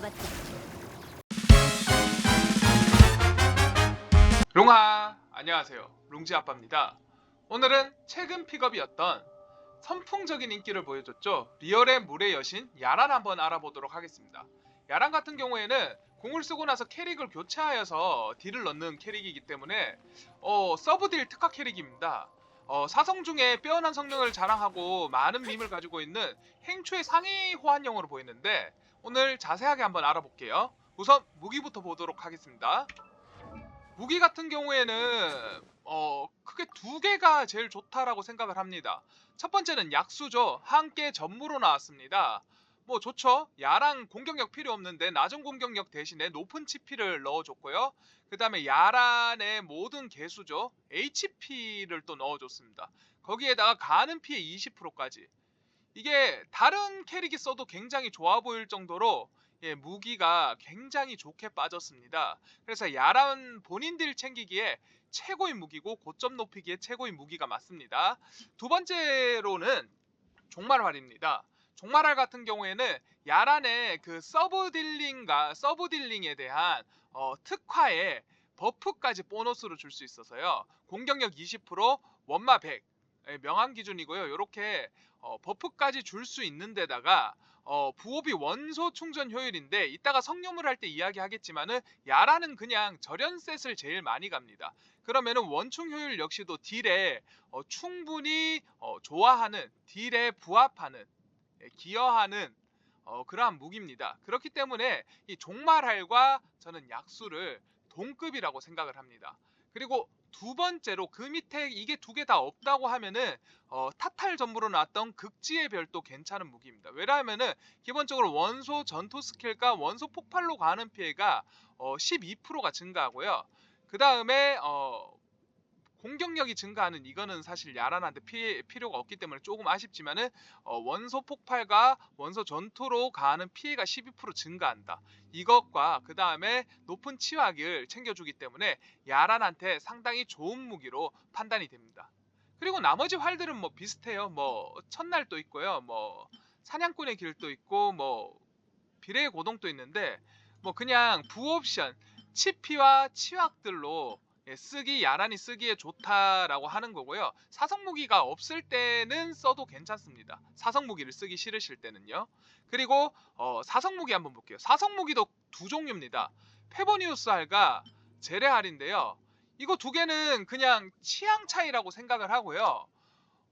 잡았다. 롱아 안녕하세요. 룽지 아빠입니다. 오늘은 최근 픽업이었던 선풍적인 인기를 보여줬죠. 리얼의 물의 여신 야란 한번 알아보도록 하겠습니다. 야란 같은 경우에는 공을 쓰고 나서 캐릭을 교체하여서 딜을 넣는 캐릭이기 때문에 어, 서브딜 특화 캐릭입니다. 어, 사성 중에 빼어난 성능을 자랑하고 많은 밈을 가지고 있는 행초의 상위 호환형으로 보이는데 오늘 자세하게 한번 알아볼게요 우선 무기부터 보도록 하겠습니다 무기 같은 경우에는 어 크게 두 개가 제일 좋다라고 생각을 합니다. 첫 번째는 약수죠. 함께 전무로 나왔습니다. 뭐 좋죠. 야랑 공격력 필요 없는데 낮은 공격력 대신에 높은 치피를 넣어줬고요. 그 다음에 야란의 모든 개수죠. HP를 또 넣어줬습니다. 거기에다가 가는 피해 20%까지. 이게 다른 캐릭이 써도 굉장히 좋아 보일 정도로 예, 무기가 굉장히 좋게 빠졌습니다. 그래서 야란 본인들 챙기기에 최고인 무기고 고점 높이기에 최고인 무기가 맞습니다. 두 번째로는 종말활입니다. 종말활 같은 경우에는 야란의 그 서브 딜링과 서브 딜링에 대한 어, 특화에 버프까지 보너스로 줄 수 있어서요. 공격력 20%, 원마 100 예, 명함 기준이고요. 이렇게 어, 버프까지 줄 수 있는 데다가 어, 부업이 원소 충전 효율인데 이따가 성룡을 할때 이야기하겠지만은 야라는 그냥 절연셋을 제일 많이 갑니다. 그러면은 원충 효율 역시도 딜에 어, 충분히 어, 좋아하는 딜에 부합하는 예, 기여하는 어, 그러한 무기입니다. 그렇기 때문에 이 종말할과 저는 약수를 동급이라고 생각을 합니다. 그리고 두 번째로 그 밑에 이게 두 개 다 없다고 하면은 어, 타탈 전부로 나왔던 극지의 별도 괜찮은 무기입니다. 왜냐하면은 기본적으로 원소 전투 스킬과 원소 폭발로 가는 피해가 어, 12%가 증가하고요. 그 다음에 어, 공격력이 증가하는 이거는 사실 야란한테 피, 필요가 없기 때문에 조금 아쉽지만은 어, 원소 폭발과 원소 전투로 가는 피해가 12% 증가한다. 이것과 그 다음에 높은 치확을 챙겨주기 때문에 야란한테 상당히 좋은 무기로 판단이 됩니다. 그리고 나머지 활들은 뭐 비슷해요. 뭐 첫날도 있고요. 뭐 사냥꾼의 길도 있고 뭐 비례의 고동도 있는데 뭐 그냥 부옵션 치피와 치확들로 예, 쓰기 야란이 쓰기에 좋다라고 하는 거고요. 사성 무기가 없을 때는 써도 괜찮습니다. 사성 무기를 쓰기 싫으실 때는요. 그리고 어, 사성 무기 한번 볼게요. 사성 무기도 두 종류입니다. 페보니우스 할과 제레할인데요. 이거 두 개는 그냥 취향 차이라고 생각을 하고요.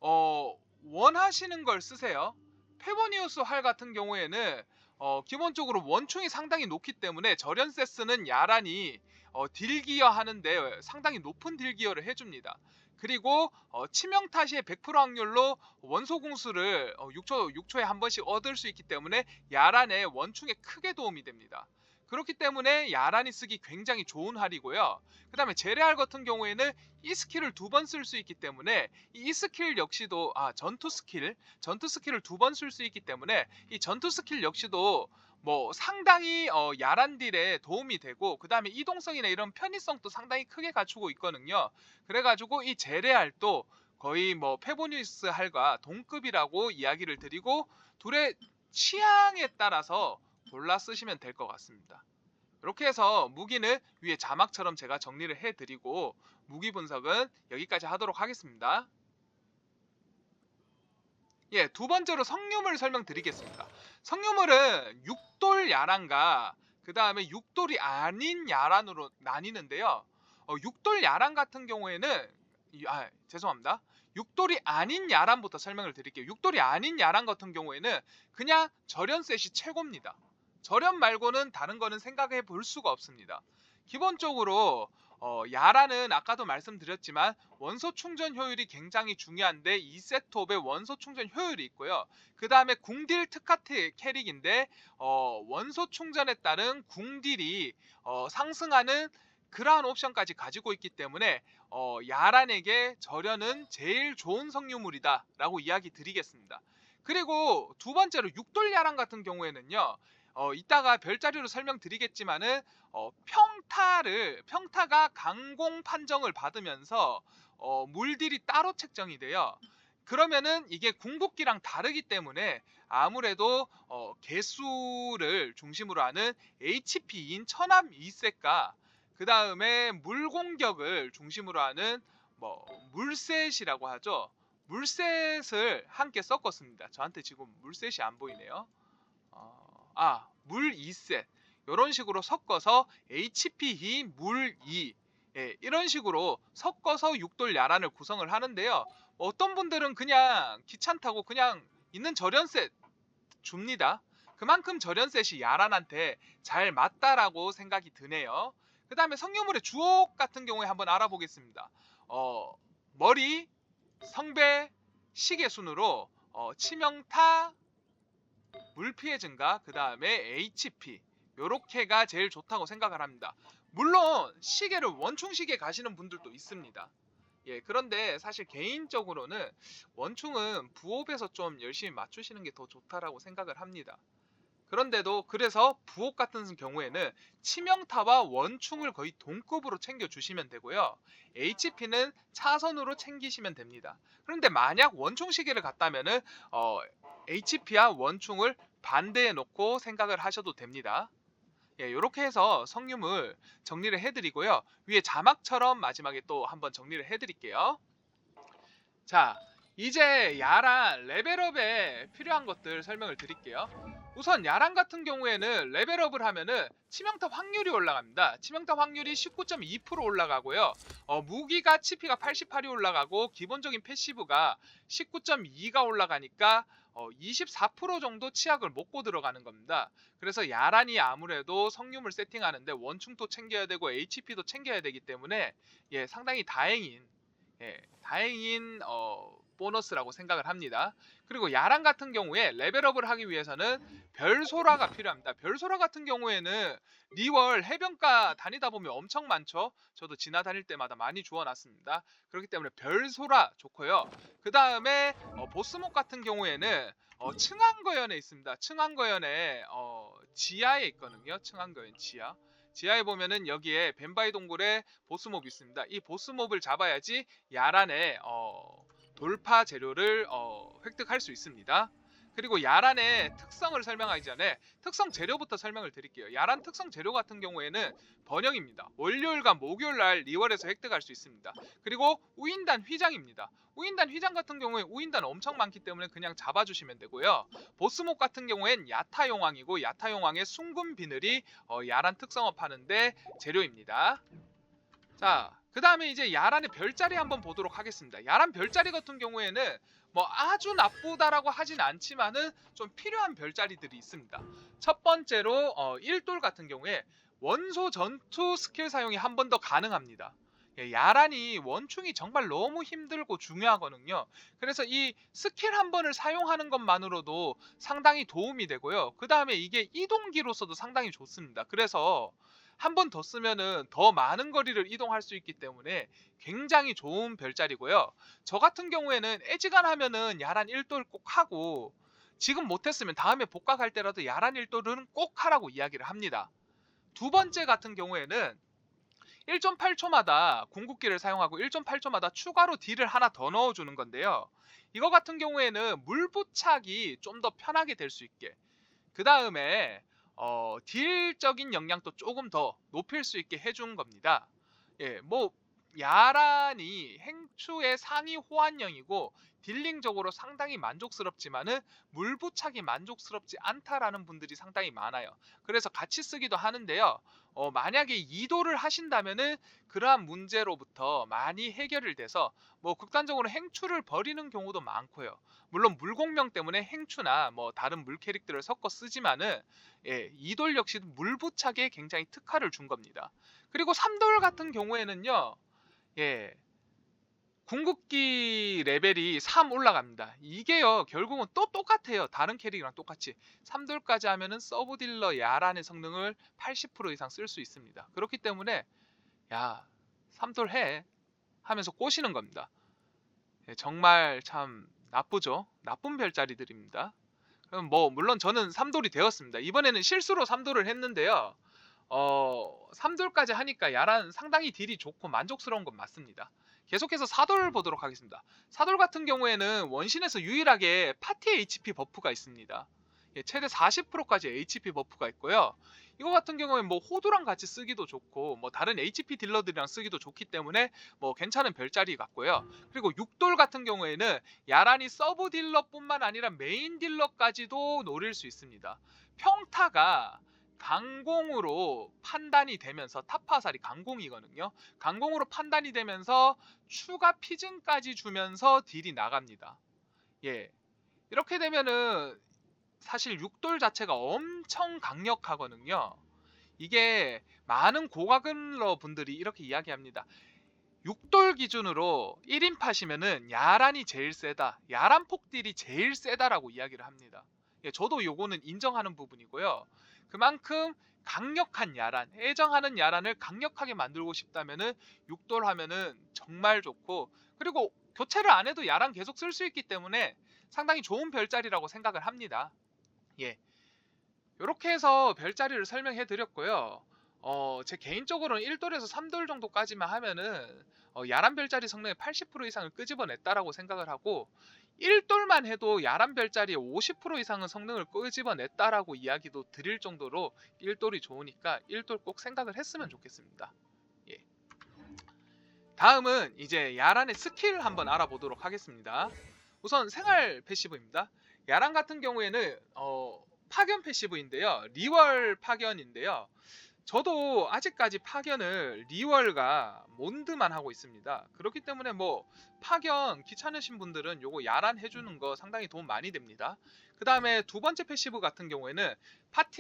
어, 원하시는 걸 쓰세요. 페보니우스 활 같은 경우에는 어, 기본적으로 원충이 상당히 높기 때문에 절연세 스는 야란이 어, 딜기어 하는데 상당히 높은 딜기어를 해줍니다. 그리고 어, 치명 타시의 100% 확률로 원소 공수를 어, 6초 6초에 한 번씩 얻을 수 있기 때문에 야란의 원충에 크게 도움이 됩니다. 그렇기 때문에 야란이 쓰기 굉장히 좋은 활이고요. 그 다음에 제레알 같은 경우에는 이 스킬을 두 번 쓸 수 있기 때문에 이 스킬 역시도 아 전투 스킬 전투 스킬을 두 번 쓸 수 있기 때문에 이 전투 스킬 역시도 뭐 상당히 어, 야란 딜에 도움이 되고 그 다음에 이동성이나 이런 편의성도 상당히 크게 갖추고 있거든요. 그래가지고 이 제레알도 거의 뭐 페보니스 할과 동급이라고 이야기를 드리고 둘의 취향에 따라서 골라 쓰시면 될 것 같습니다. 이렇게 해서 무기는 위에 자막처럼 제가 정리를 해드리고 무기 분석은 여기까지 하도록 하겠습니다. 예, 두 번째로 성유물 설명드리겠습니다. 성유물은 육돌 야란과 그 다음에 육돌이 아닌 야란으로 나뉘는데요. 어, 육돌 야란 같은 경우에는 이- 아, 죄송합니다. 육돌이 아닌 야란부터 설명을 드릴게요. 육돌이 아닌 야란 같은 경우에는 그냥 절연셋이 최고입니다. 절연 말고는 다른 거는 생각해 볼 수가 없습니다. 기본적으로 어, 야라는 아까도 말씀드렸지만 원소 충전 효율이 굉장히 중요한데 2세트업에 원소 충전 효율이 있고요. 그 다음에 궁딜 특화트 캐릭인데 어, 원소 충전에 따른 궁딜이 어, 상승하는 그러한 옵션까지 가지고 있기 때문에 어, 야란에게 절연은 제일 좋은 성유물이다 라고 이야기 드리겠습니다. 그리고 두 번째로 육돌 야란 같은 경우에는요. 어, 이따가 별자리로 설명드리겠지만은 어, 평타를 평타가 강공 판정을 받으면서 어, 물딜이 따로 책정이 돼요. 그러면은 이게 궁극기랑 다르기 때문에 아무래도 어, 개수 내부를 중심으로 하는 HP인 천암 2셋과 그 다음에 물 공격을 중심으로 하는 뭐 물셋이라고 하죠. 물셋을 함께 섞었습니다. 저한테 지금 물셋이 안 보이네요. 어, 아, 물 2셋. 이런 식으로 섞어서 HP2 물 2. 예, 이런 식으로 섞어서 육돌 야란을 구성을 하는데요. 어떤 분들은 그냥 귀찮다고 그냥 있는 절연셋 줍니다. 그만큼 절연셋이 야란한테 잘 맞다라고 생각이 드네요. 그 다음에 성유물의 주옥 같은 경우에 한번 알아보겠습니다. 어, 머리, 성배, 시계 순으로 어, 치명타, 물피해 증가, 그 다음에 HP 요렇게가 제일 좋다고 생각을 합니다. 물론 시계를 원충 시계 가시는 분들도 있습니다. 예, 그런데 사실 개인적으로는 원충은 부업에서 좀 열심히 맞추시는 게 더 좋다라고 생각을 합니다. 그런데도 그래서 부업 같은 경우에는 치명타와 원충을 거의 동급으로 챙겨 주시면 되고요. HP는 차선으로 챙기시면 됩니다. 그런데 만약 원충 시계를 갔다면은 어, HP와 원충을 반대해 놓고 생각을 하셔도 됩니다. 예, 이렇게 해서 성유물 정리를 해드리고요. 위에 자막처럼 마지막에 또 한번 정리를 해드릴게요. 자, 이제 야란 레벨업에 필요한 것들 설명을 드릴게요. 우선 야란 같은 경우에는 레벨업을 하면은 치명타 확률이 올라갑니다. 치명타 확률이 19.2% 올라가고요. 어, 무기가 치피가 88이 올라가고 기본적인 패시브가 19.2가 올라가니까 어, 24% 정도 치약을 먹고 들어가는 겁니다. 그래서 야란이 아무래도 성유물 세팅하는데 원충도 챙겨야 되고 HP도 챙겨야 되기 때문에 예, 상당히 다행인 예, 다행인 어, 보너스라고 생각을 합니다. 그리고 야란 같은 경우에 레벨업을 하기 위해서는 별소라가 필요합니다. 별소라 같은 경우에는 리월 해변가 다니다 보면 엄청 많죠. 저도 지나다닐 때마다 많이 주워놨습니다. 그렇기 때문에 별소라 좋고요. 그 다음에 어, 보스목 같은 경우에는 어, 층암거연에 있습니다. 층암거연에 어, 지하에 있거든요. 층암거연 지하. 지하에 보면은 여기에 뱀바이 동굴에 보스몹이 있습니다. 이 보스몹을 잡아야지 야란의 어, 돌파 재료를 어, 획득할 수 있습니다. 그리고 야란의 특성을 설명하기 전에 특성 재료부터 설명을 드릴게요. 야란 특성 재료 같은 경우에는 번영입니다. 월요일과 목요일 날 리월에서 획득할 수 있습니다. 그리고 우인단 휘장입니다. 우인단 휘장 같은 경우에 우인단 엄청 많기 때문에 그냥 잡아주시면 되고요. 보스목 같은 경우엔 야타용왕이고 야타용왕의 숭금 비늘이 어, 야란 특성업 하는데 재료입니다. 자, 그 다음에 이제 야란의 별자리 한번 보도록 하겠습니다. 야란 별자리 같은 경우에는 뭐 아주 나쁘다라고 하진 않지만은 좀 필요한 별자리들이 있습니다. 첫 번째로 어, 1돌 같은 경우에 원소 전투 스킬 사용이 한 번 더 가능합니다. 예, 야란이 원충이 정말 너무 힘들고 중요하거든요. 그래서 이 스킬 한 번을 사용하는 것만으로도 상당히 도움이 되고요. 그 다음에 이게 이동기로서도 상당히 좋습니다. 그래서 한 번 더 쓰면은 더 많은 거리를 이동할 수 있기 때문에 굉장히 좋은 별자리고요. 저 같은 경우에는 애지간 하면은 야란 1돌 꼭 하고 지금 못했으면 다음에 복각할 때라도 야란 1돌은 꼭 하라고 이야기를 합니다. 두 번째 같은 경우에는 1.8초마다 궁극기를 사용하고 1.8초마다 추가로 딜을 하나 더 넣어주는 건데요. 이거 같은 경우에는 물부착이 좀 더 편하게 될 수 있게 그 다음에 어, 딜적인 역량도 조금 더 높일 수 있게 해준 겁니다. 예, 뭐 야란이 행추의 상위 호환형이고 딜링적으로 상당히 만족스럽지만은 물부착이 만족스럽지 않다라는 분들이 상당히 많아요. 그래서 같이 쓰기도 하는데요. 어, 만약에 이도를 하신다면은 그러한 문제로부터 많이 해결을 돼서 뭐 극단적으로 행추를 버리는 경우도 많고요. 물론 물공명 때문에 행추나 뭐 다른 물 캐릭터를 섞어 쓰지만은 예, 이돌 역시 물부착에 굉장히 특화를 준 겁니다. 그리고 삼돌 같은 경우에는요. 예. 궁극기 레벨이 3 올라갑니다. 이게요, 결국은 또 똑같아요. 다른 캐릭이랑 똑같이. 3돌까지 하면은 서브 딜러 야란의 성능을 80% 이상 쓸 수 있습니다. 그렇기 때문에, 야, 3돌 해. 하면서 꼬시는 겁니다. 예, 정말 참 나쁘죠? 나쁜 별자리들입니다. 그럼 뭐, 물론 저는 3돌이 되었습니다. 이번에는 실수로 3돌을 했는데요. 어, 3돌까지 하니까 야란 상당히 딜이 좋고 만족스러운 건 맞습니다. 계속해서 사돌 보도록 하겠습니다. 사돌 같은 경우에는 원신에서 유일하게 파티 HP 버프가 있습니다. 예, 최대 40%까지 HP 버프가 있고요. 이거 같은 경우에 뭐 호두랑 같이 쓰기도 좋고 뭐 다른 HP 딜러들이랑 쓰기도 좋기 때문에 뭐 괜찮은 별자리 같고요. 그리고 육돌 같은 경우에는 야란이 서브 딜러뿐만 아니라 메인 딜러까지도 노릴 수 있습니다. 평타가 강공으로 판단이 되면서 탑화살이 강공이거든요. 강공으로 판단이 되면서 추가 피증까지 주면서 딜이 나갑니다. 예. 이렇게 되면은 사실 육돌 자체가 엄청 강력하거든요. 이게 많은 고가근러 분들이 이렇게 이야기합니다. 육돌 기준으로 1인 팟이면은 야란이 제일 세다. 야란 폭딜이 제일 세다라고 이야기를 합니다. 예, 저도 요거는 인정하는 부분이고요. 그만큼 강력한 야란, 애정하는 야란을 강력하게 만들고 싶다면은 육돌 하면은 정말 좋고 그리고 교체를 안 해도 야란 계속 쓸 수 있기 때문에 상당히 좋은 별자리라고 생각을 합니다. 예. 이렇게 해서 별자리를 설명해 드렸고요. 어, 제 개인적으로는 1돌에서 3돌 정도까지만 하면은 어, 야란 별자리 성능의 80% 이상을 끄집어냈다라고 생각을 하고 1돌만 해도 야란 별자리의 50% 이상은 성능을 끄집어냈다라고 이야기도 드릴 정도로 1돌이 좋으니까 1돌 꼭 생각을 했으면 좋겠습니다. 예. 다음은 이제 야란의 스킬 한번 알아보도록 하겠습니다. 우선 생활 패시브입니다. 야란 같은 경우에는 어, 파견 패시브인데요. 리월 파견인데요. 저도 아직까지 파견을 리월과 몬드만 하고 있습니다. 그렇기 때문에 뭐 파견 귀찮으신 분들은 요거 야란 해주는 거 상당히 도움 많이 됩니다. 그 다음에 두 번째 패시브 같은 경우에는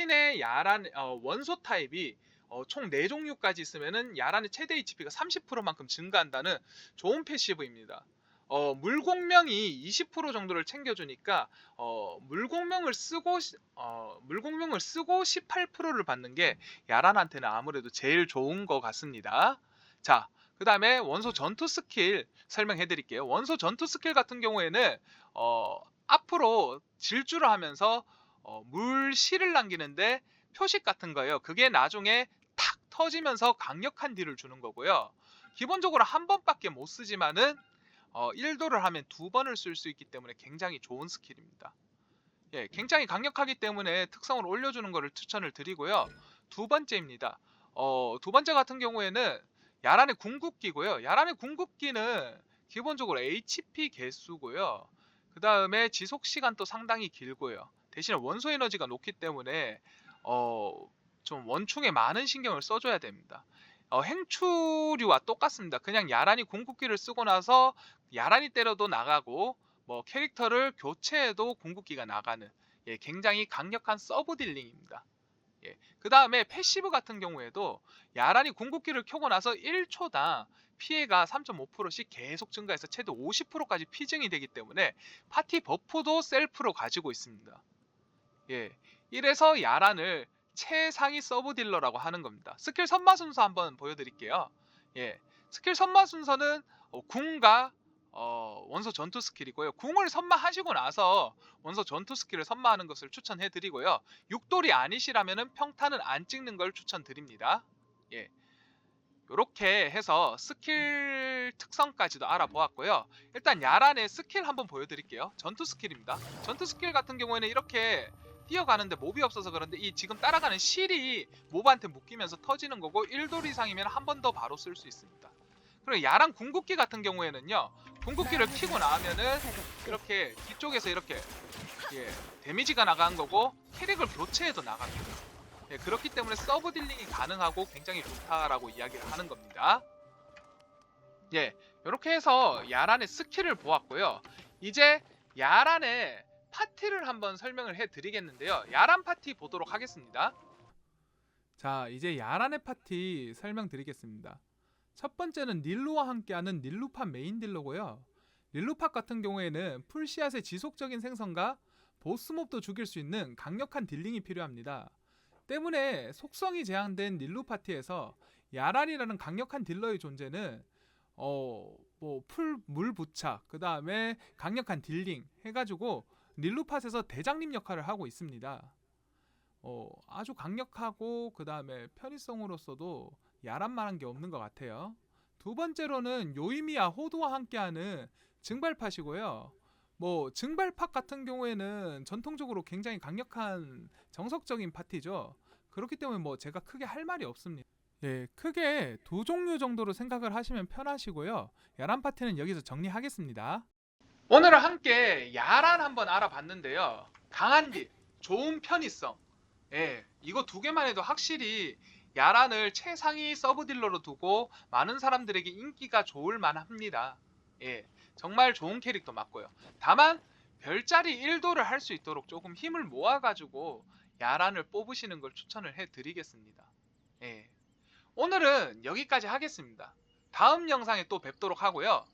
내 야란 어, 원소 타입이 어, 총 4종류까지 있으면은 야란의 최대 HP가 30%만큼 증가한다는 좋은 패시브입니다. 어, 물공명이 20% 정도를 챙겨주니까 어, 물공명을 쓰고 시- 어, 물공명을 쓰고 18%를 받는 게 야란한테는 아무래도 제일 좋은 것 같습니다. 자, 그 다음에 원소 전투 스킬 설명해 드릴게요. 원소 전투 스킬 같은 경우에는 어, 앞으로 질주를 하면서 어, 물실을 남기는데 표식 같은 거예요. 그게 나중에 탁 터지면서 강력한 딜을 주는 거고요. 기본적으로 한 번밖에 못 쓰지만은 어, 1도를 하면 두 번을 쓸 수 있기 때문에 굉장히 좋은 스킬입니다. 예, 굉장히 강력하기 때문에 특성을 올려주는 것을 추천을 드리고요. 두 번째입니다. 어, 두 번째 같은 경우에는 야란의 궁극기고요. 야란의 궁극기는 기본적으로 HP 개수고요. 그 다음에 지속 시간도 상당히 길고요. 대신에 원소 에너지가 높기 때문에 어, 좀 원충에 많은 신경을 써줘야 됩니다. 어, 행추류와 똑같습니다. 그냥 야란이 궁극기를 쓰고 나서 야란이 때려도 나가고 뭐 캐릭터를 교체해도 궁극기가 나가는 예, 굉장히 강력한 서브 딜링입니다. 예, 그 다음에 패시브 같은 경우에도 야란이 궁극기를 켜고 나서 1초당 피해가 3.5%씩 계속 증가해서 최대 50%까지 피증이 되기 때문에 파티 버프도 셀프로 가지고 있습니다. 예, 이래서 야란을 최상위 서브 딜러라고 하는 겁니다. 스킬 선마 순서 한번 보여드릴게요. 예, 스킬 선마 순서는 어, 궁과 어, 원소 전투 스킬이고요. 궁을 선마하시고 나서 원소 전투 스킬을 선마하는 것을 추천해드리고요. 육돌이 아니시라면 평타는 안 찍는 걸 추천드립니다. 예. 이렇게 해서 스킬 특성까지도 알아보았고요. 일단 야란의 스킬 한번 보여드릴게요. 전투 스킬입니다. 전투 스킬 같은 경우에는 이렇게 뛰어가는데 몹이 없어서 그런데 이 지금 따라가는 실이 몹한테 묶이면서 터지는 거고 1돌 이상이면 한 번 더 바로 쓸 수 있습니다. 그리고 야랑 궁극기 같은 경우에는요. 궁극기를 키고 나면은 이렇게 뒤쪽에서 이렇게 예, 데미지가 나간 거고 캐릭을 교체해도 나갑니다. 예, 그렇기 때문에 서브 딜링이 가능하고 굉장히 좋다라고 이야기를 하는 겁니다. 예, 이렇게 해서 야란의 스킬을 보았고요. 이제 야란의 파티를 한번 설명을 해드리겠는데요. 야란 파티 보도록 하겠습니다. 자, 이제 야란의 파티 설명드리겠습니다. 첫 번째는 닐루와 함께하는 닐루팟 메인 딜러고요. 닐루팟 같은 경우에는 풀씨앗의 지속적인 생성과 보스몹도 죽일 수 있는 강력한 딜링이 필요합니다. 때문에 속성이 제한된 닐루 파티에서 야란이라는 강력한 딜러의 존재는 어 뭐 풀 물 부착 그 다음에 강력한 딜링 해가지고 닐루팟에서 대장님 역할을 하고 있습니다. 어, 아주 강력하고 그 다음에 편의성으로서도 야란만한 게 없는 것 같아요. 두 번째로는 요이미야 호두와 함께하는 증발팟이고요. 뭐 증발팍 같은 경우에는 전통적으로 굉장히 강력한 정석적인 파티죠. 그렇기 때문에 뭐 제가 크게 할 말이 없습니다. 예, 크게 두 종류 정도로 생각을 하시면 편하시고요. 야란 파티는 여기서 정리하겠습니다. 오늘은 함께 야란 한번 알아봤는데요. 강한 딜, 좋은 편의성. 예, 이거 두 개만 해도 확실히 야란을 최상위 서브 딜러로 두고 많은 사람들에게 인기가 좋을 만합니다. 예, 정말 좋은 캐릭터 맞고요. 다만 별자리 1도를 할 수 있도록 조금 힘을 모아가지고 야란을 뽑으시는 걸 추천을 해드리겠습니다. 예, 오늘은 여기까지 하겠습니다. 다음 영상에 또 뵙도록 하고요.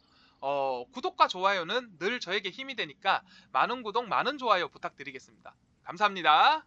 어, 구독과 좋아요는 늘 저에게 힘이 되니까 많은 구독, 많은 좋아요 부탁드리겠습니다. 감사합니다.